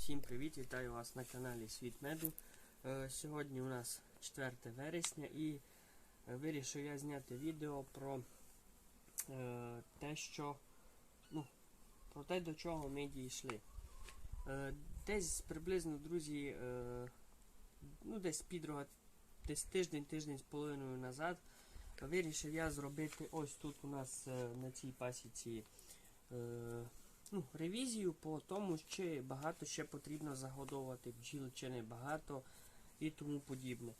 всім привіт! Вітаю вас на каналі Світ Меду. Е, Сьогодні у нас 4 вересня і вирішив я зняти відео про е, те, що ну, про те, до чого ми дійшли. Е, Десь приблизно, друзі, ну десь підрога, десь тиждень, тиждень з половиною назад вирішив я зробити ось тут у нас на цій пасіці. Ну, ревізію по тому, чи багато ще потрібно загодовувати бджіл, чи не багато і тому подібне.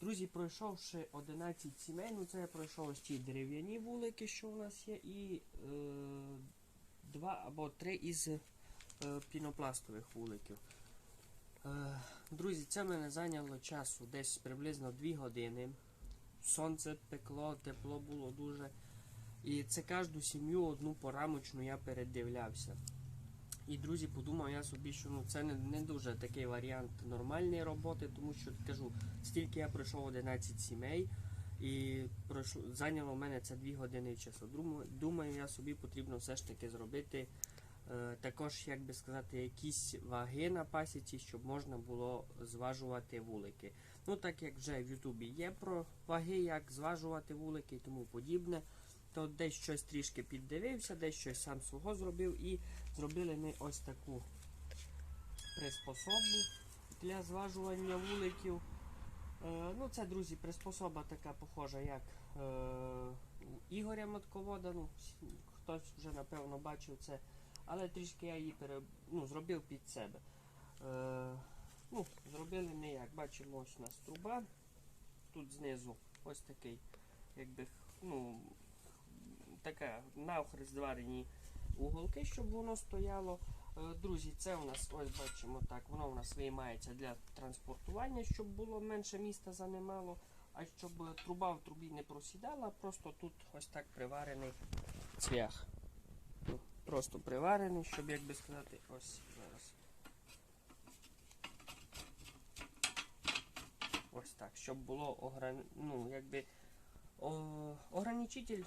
Друзі, пройшовши 11 сімей, ну це я пройшов ось ті дерев'яні вулики, що у нас є, і е, два або три із е, пінопластових вуликів. Е, друзі, це мене зайняло часу десь приблизно 2 години. Сонце пекло, тепло було дуже. І це кожну сім'ю одну порамочну я передивлявся. І друзі, подумав я собі, що ну, це не, не дуже такий варіант нормальної роботи, тому що кажу, стільки я пройшов 11 сімей, і пройшло, зайняло в мене це 2 години часу. Думаю, я собі потрібно все ж таки зробити е, також, як би сказати, якісь ваги на пасіці, щоб можна було зважувати вулики. Ну, так як вже в Ютубі є про ваги, як зважувати вулики і тому подібне то десь щось трішки піддивився, десь щось сам свого зробив і зробили ми ось таку приспособу для зважування вуликів. Е, ну, Це, друзі, приспособа така похожа, як е, у Ігоря Матковода. Ну, хтось вже напевно бачив це, але трішки я її пере, ну, зробив під себе. Е, ну, Зробили ми як. Бачимо, ось у нас труба. Тут знизу ось такий, якби, ну, таке навхрест зварені уголки, щоб воно стояло. Е, Друзі, це у нас, ось бачимо так, воно у нас виймається для транспортування, щоб було менше міста займало, а щоб е, труба в трубі не просідала, просто тут ось так приварений цвях. Ну, Просто приварений, щоб, як би сказати, ось зараз. Ось так, щоб було ограни... ну, якби, о... ограничитель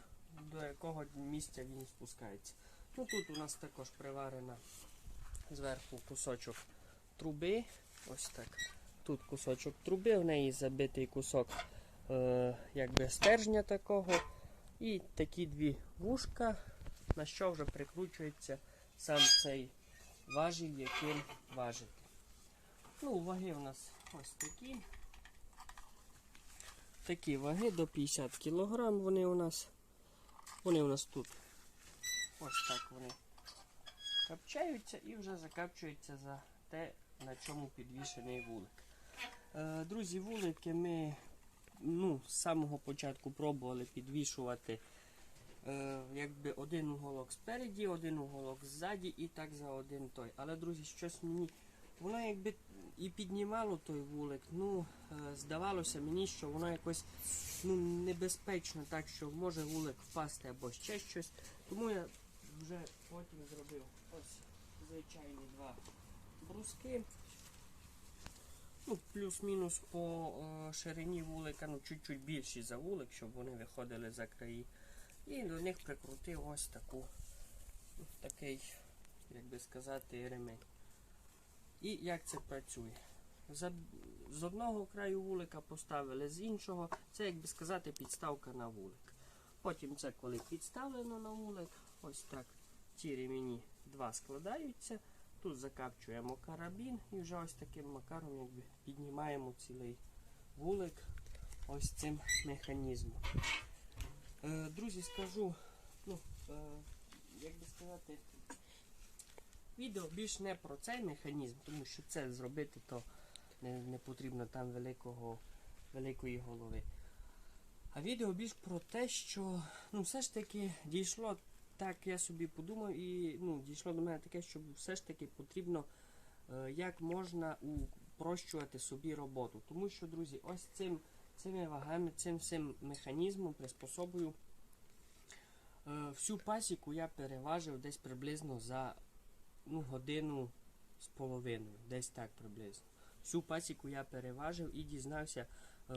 до якого місця він спускається. Ну Тут у нас також приварена зверху кусочок труби. Ось так. Тут кусочок труби, в неї забитий кусок е, якби стержня такого. І такі дві вушка, на що вже прикручується сам цей важіль, яким важити. Ну, ваги у нас ось такі. Такі ваги до 50 кг вони у нас. Вони у нас тут ось так вони капчаються і вже закапчуються за те, на чому підвішений вулик. Е, друзі, вулики ми ну, з самого початку пробували підвішувати е, якби один уголок спереді, один уголок ззаді і так за один той. Але, друзі, щось мені. Воно якби і піднімало той вулик, ну, е, здавалося мені, що воно якось ну, небезпечно, так що може вулик впасти або ще щось. Тому я вже потім зробив ось звичайні два бруски. Ну, плюс-мінус по е, ширині вулика, ну чуть-чуть більші за вулик, щоб вони виходили за краї. І до них прикрутив ось таку, такий, як би сказати, ремень. І як це працює? З одного краю вулика поставили, з іншого. Це, як би сказати, підставка на вулик. Потім це коли підставлено на вулик, ось так ці ремені два складаються. Тут закапчуємо карабін і вже ось таким макаром якби, піднімаємо цілий вулик ось цим механізмом. Е, друзі, скажу, ну, е, як би сказати, відео більш не про цей механізм, тому що це зробити то не, не потрібно там великого, великої голови. А відео більш про те, що ну, все ж таки дійшло, так я собі подумав, і ну, дійшло до мене таке, що все ж таки потрібно е, як можна упрощувати собі роботу. Тому що, друзі, ось цим, цими вагами, цим всім механізмом, приспособою, е, всю пасіку я переважив десь приблизно за ну, годину з половиною, десь так приблизно. Всю пасіку я переважив і дізнався е,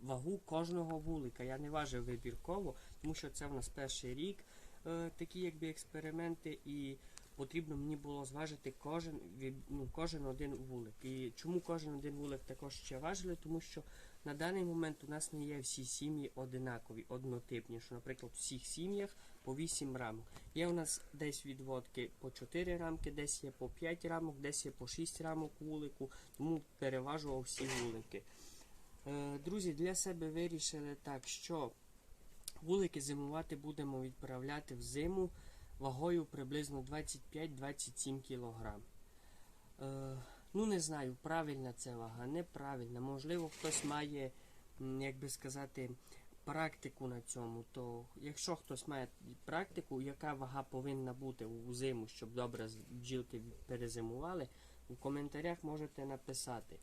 вагу кожного вулика. Я не важив вибірково, тому що це в нас перший рік е, такі якби експерименти. І потрібно мені було зважити кожен, ну, кожен один вулик. І чому кожен один вулик також ще важили? Тому що на даний момент у нас не є всі сім'ї одинакові, однотипні. Що, наприклад, в всіх сім'ях по 8 рамок. Є у нас десь відводки по 4 рамки, десь є по 5 рамок, десь є по 6 рамок вулику, тому переважував всі вулики. Е, друзі, для себе вирішили так, що вулики зимувати будемо відправляти в зиму вагою приблизно 25-27 кг. Е, ну, не знаю, правильна це вага, неправильна. Можливо, хтось має, як би сказати, практику на цьому. То якщо хтось має практику, яка вага повинна бути у зиму, щоб добре бджілки перезимували, у коментарях можете написати.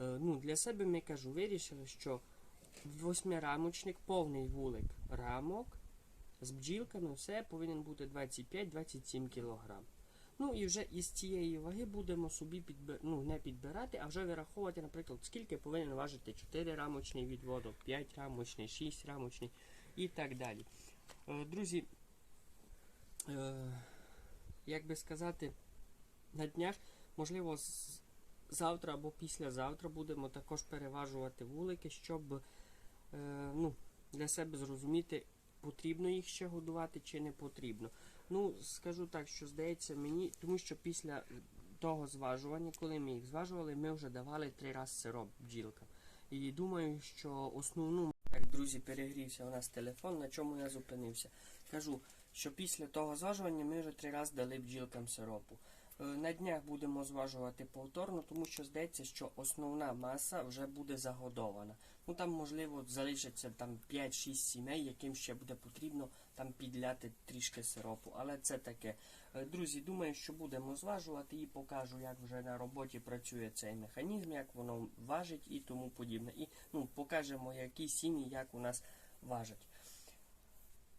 Е, ну, для себе ми кажу, вирішили, що восьмирамочник, повний вулик рамок з бджілками, все повинен бути 25-27 кг. Ну і вже із цієї ваги будемо собі підбир... ну, не підбирати, а вже вираховувати, наприклад, скільки повинен важити 4 рамочний відводок, 5 рамочний, 6 рамочний і так далі. Е, друзі, е, як би сказати, на днях, можливо, завтра або післязавтра будемо також переважувати вулики, щоб е, ну, для себе зрозуміти, потрібно їх ще годувати чи не потрібно. Ну, скажу так, що здається мені, тому що після того зважування, коли ми їх зважували, ми вже давали три рази сироп бджілка. І думаю, що основну так, друзі, перегрівся у нас телефон, на чому я зупинився. Кажу, що після того зважування ми вже три рази дали бджілкам сиропу. Е, На днях будемо зважувати повторно, тому що здається, що основна маса вже буде загодована. Ну там, можливо, залишиться там 5-6 сімей, яким ще буде потрібно там підляти трішки сиропу. Але це таке. Е, Друзі, думаю, що будемо зважувати і покажу, як вже на роботі працює цей механізм, як воно важить і тому подібне. І ну, покажемо, які сім'ї, як у нас важать.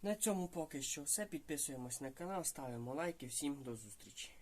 На цьому поки що все. Підписуємось на канал, ставимо лайки. Всім до зустрічі.